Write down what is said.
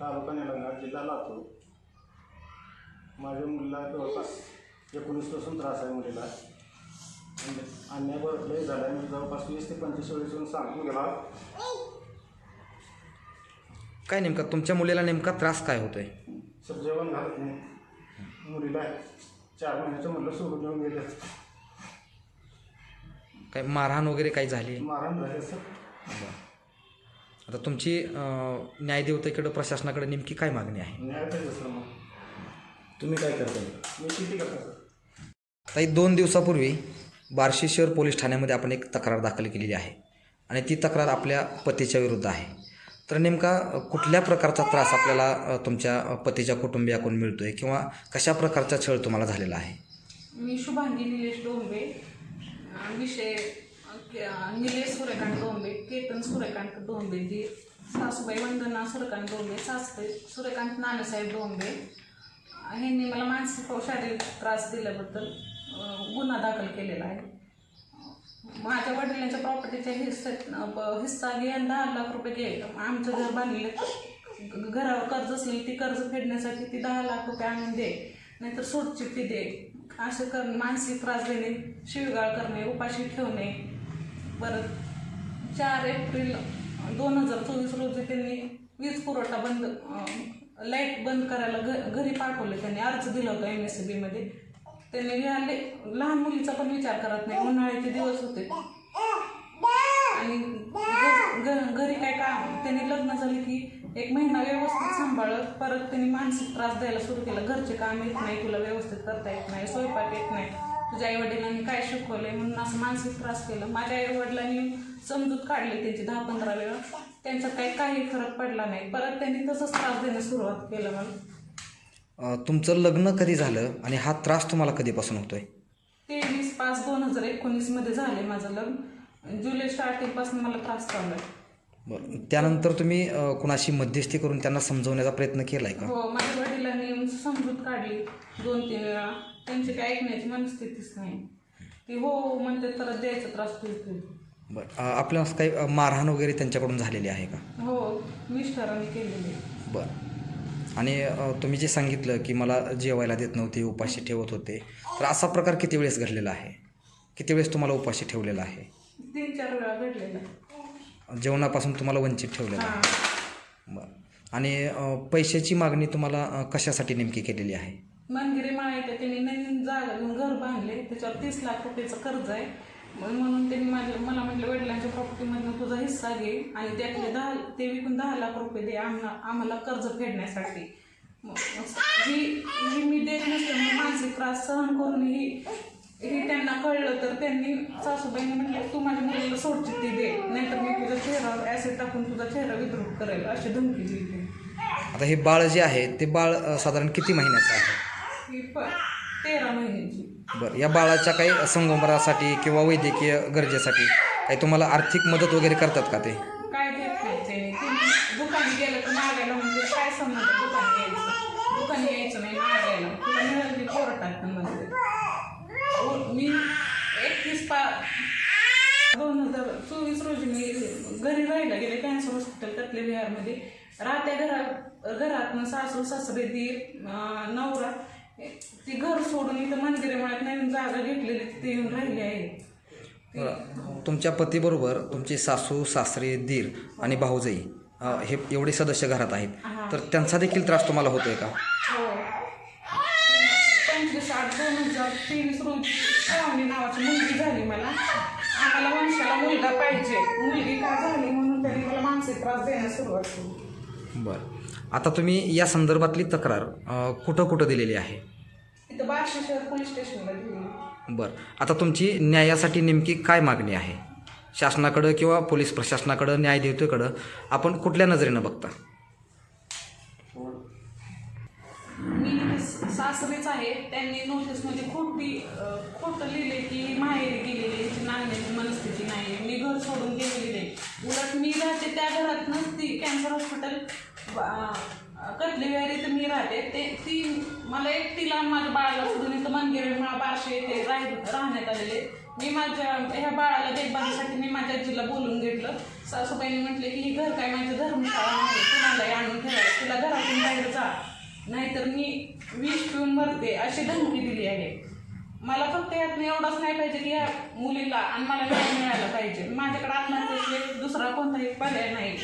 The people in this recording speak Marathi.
तालुका निलंगा जिल्हा लातूर माझ्या मुलीला जवळपास एकोणीसपासून त्रास आहे मुलीला. आणि अन्याय लय झाला आहे मी जवळपास वीस ते पंचवीस वेळेस येऊन सांगून गेला. काय नेमका तुमच्या मुलीला नेमका त्रास काय होतोय? सर जेवण घालत नाही. मुलीला चार महिन्याचं म्हटलं सोडून येऊन गेले. काय मारहाण वगैरे काही झाली? मारहाण झाले सर. आता तुमची न्यायदेवतेकडं प्रशासनाकडे नेमकी काय मागणी आहे? सर मग तुम्ही काय करता मी किती करतो? सर ताई दोन दिवसापूर्वी बार्शी शहर पोलीस ठाण्यामध्ये आपण एक तक्रार दाखल केलेली आहे. आणि ती तक्रार आपल्या पतीच्या विरुद्ध आहे. तर नेमका कुठल्या प्रकारचा त्रास आपल्याला अ, तुमच्या पतीच्या कुटुंबियाकडून मिळतोय? किंवा कशा प्रकारचा छळ तुम्हाला झालेला आहे? मी शुभांगी निलेश डोंबे. अं, विषय अं, निलेश सूर्यकांत डोंबे केतन सूर्यकांत डोंबे जी सासूबाई वंदना सूर्यकांत डोंबे सासूबाई सूर्यकांत नानासाहेब डोंबे. अं, ह्यांनी मला मानसिक व शारीरिक त्रास दिल्याबद्दल गुन्हा दाखल केलेला आहे. माझ्या वडिलांच्या प्रॉपर्टीच्या हिस्सा हिस्सा घेऊन दहा लाख रुपये घे आमचं घर बांधलेलं घरावर कर्ज असेल ती कर्ज फेडण्यासाठी ती दहा लाख रुपये आणून दे. नाहीतर सोडचिठ्ठी दे. असं कर मानसिक त्रास देणे शिवगाळ करणे उपाशी ठेवणे. परत चार एप्रिल दोन हजार चोवीस रोजी त्यांनी वीज पुरवठा बंद लाइट बंद करायला घ घरी पाठवलं. त्यांनी अर्ज दिला होता एम एस सी बीमध्ये त्यांनी ह्या लहान मुलीचा पण विचार करत नाही उन्हाळ्याचे दिवस होते. आणि घरी काय काम? त्यांनी लग्न झाले की एक महिना व्यवस्थित सांभाळत परत त्यांनी मानसिक त्रास द्यायला सुरू केला. घरचे काम येत नाही तुला व्यवस्थित करता येत नाही स्वयंपाक येत नाही. तुझ्या आईवडिलांनी काय शिकवलंय म्हणून असं मानसिक त्रास केला. माझ्या आईवडिलांनी समजूत काढली त्यांची दहा पंधरा वेळा. त्यांच्यात काही काही फरक पडला नाही. परत त्यांनी तसंच त्रास देण्यास सुरुवात केलं मला. तुमचं लग्न कधी झालं आणि हा त्रास तुम्हाला कधीपासून होतोय? तेवीस पाच दोन हजार एकोणीसमध्ये झाले माझं लग्न. जुलै स्टार्टिंगपासून मला त्रास चालू आहे. बरं. त्यानंतर तुम्ही अ, कुणाशी मध्यस्थी करून त्यांना समजवण्याचा प्रयत्न केला आहे का? हो माझ्या वडिलांनी समजूत काढली दोन तीन वेळा. त्यांची काही ऐकण्याची मनस्थितीच नाही. ती हो हो म्हणते तर द्यायचा त्रास होईल बरं. अ, काही अ, मारहाण वगैरे त्यांच्याकडून झालेली आहे का? हो मिस्टरांनी केलेली बरं. आणि अ, तुम्ही जे सांगितलं की मला जेवायला देत नव्हते उपाशी ठेवत होते तर असा प्रकार किती वेळेस घडलेला आहे? किती वेळेस तुम्हाला उपाशी ठेवलेला आहे? तीन चार वेळा घडलेला जेवणापासून तुम्हाला वंचित ठेवलेलं आहे. बरं. आणि पैशाची मागणी तुम्हाला कशासाठी नेमकी केलेली आहे? मनगिरी माळायचं त्यांनी नवीन जागा घेऊन घर बांधले. त्याच्यावर तीस लाख रुपयाचं कर्ज आहे. म्हणून त्यांनी माझ्या मला म्हटलं वडिलांच्या प्रॉपर्टीमधनं तुझा हिस्सा घे आणि त्यातले दहा ते विकून दहा लाख रुपये दे आम्हाला आम्हाला कर्ज फेडण्यासाठी. ही ही मी देत नसल्यामुळे मानसिक त्रास सहन करून ही त्यांना कळलं तर त्यांनी सासूबाईंनी म्हटलं तू माझ्या मुलीला सोडचिठ्ठी दे नाहीतर मी तुझ्या चेहऱ्यावर ॲसिड टाकून तुझा चेहरा विद्रूप करेल अशी धमकी दिली. आता हे बाळ जे आहे ते बाळ अ, साधारण किती महिन्याचं आहे? ही प तेरा महिन्याची. बरं या बाळाच्या काही संगोपनासाठी किंवा वैद्यकीय गरजेसाठी काही तुम्हाला आर्थिक मदत वगैरे करतात का ते? काय देत नाही ते ते दुकानी गेलं तर मागायला म्हणजे काय समजलं दुकानी यायचं. दुकानी यायचं नाही मागायला. तुला मिळेल कोर्टात म्हणते हो, मी एकतीस पा दोन हजार चोवीस रोजी मी घरी राहायला गेले कॅन्सर बिहारमध्ये राहत्या घरात घरातनं सासू सासरे दीर नवरा ती घर सोडून इथं मंदिरे मळ्यात नवीन जागा घेतलेली तिथे येऊन राहिली आहे. तुमच्या पतीबरोबर तुमचे सासू सासरे दीर आणि भाऊजाई हे एवढे सदस्य घरात आहेत. तर त्यांचा देखील त्रास तुम्हाला होतोय का? हो. पंचवीस आठ दोन हजार तेवीस रोजी नावाची मुलगी झाली मला. आम्हाला वंशाला मुलगा पाहिजे. मुलगी का झाली म्हणून त्यांनी मला मानसिक त्रास देण्यास सुरुवात केली. बरं. आता तुम्ही या संदर्भातली तक्रार अ, कुठं कुठं दिलेली आहे? तिथं बार्शी शहर पोलीस स्टेशनला दिली. बरं. आता तुमची न्यायासाठी नेमकी काय मागणी आहे? शासनाकडं किंवा पोलीस प्रशासनाकडं न्यायदेवतेकडं आपण कुठल्या नजरेनं बघता मी तिथे स- सासरेच आहे. त्यांनी नोटीसमध्ये खोटी खोटं लिहिले की माहेरी गेलेली याची नांदण्याची मनस्थिती नाही मी घर सोडून गेलेली नाही. उलट मी राहते त्या घरात ती कॅन्सर हॉस्पिटल कटलेवारी तर मी राहते. ते ती मला एकटीला तिला माझ्या बाळाला सोडून इथं मंदिर मला बारशे वर्षे राह राहण्यात आलेले. मी माझ्या ह्या बाळाला देखभालीसाठी मी माझ्या आजीला बोलून घेतलं. सासूबाईने म्हटले की हे घर काय माझी धर्मशाळा नाही. कुणालाही आणून ठेवायला. तिला घरातून बाहेर जा. नाहीतर मी वीस पिऊन भरते अशी धमकी दिली आहे. मला फक्त यातनं एवढंच नाही पाहिजे की या मुलीला आणि मला न्याय मिळायला पाहिजे. माझ्याकडे आत्महत्येशिवाय दुसरा कोणताही पर्याय नाही.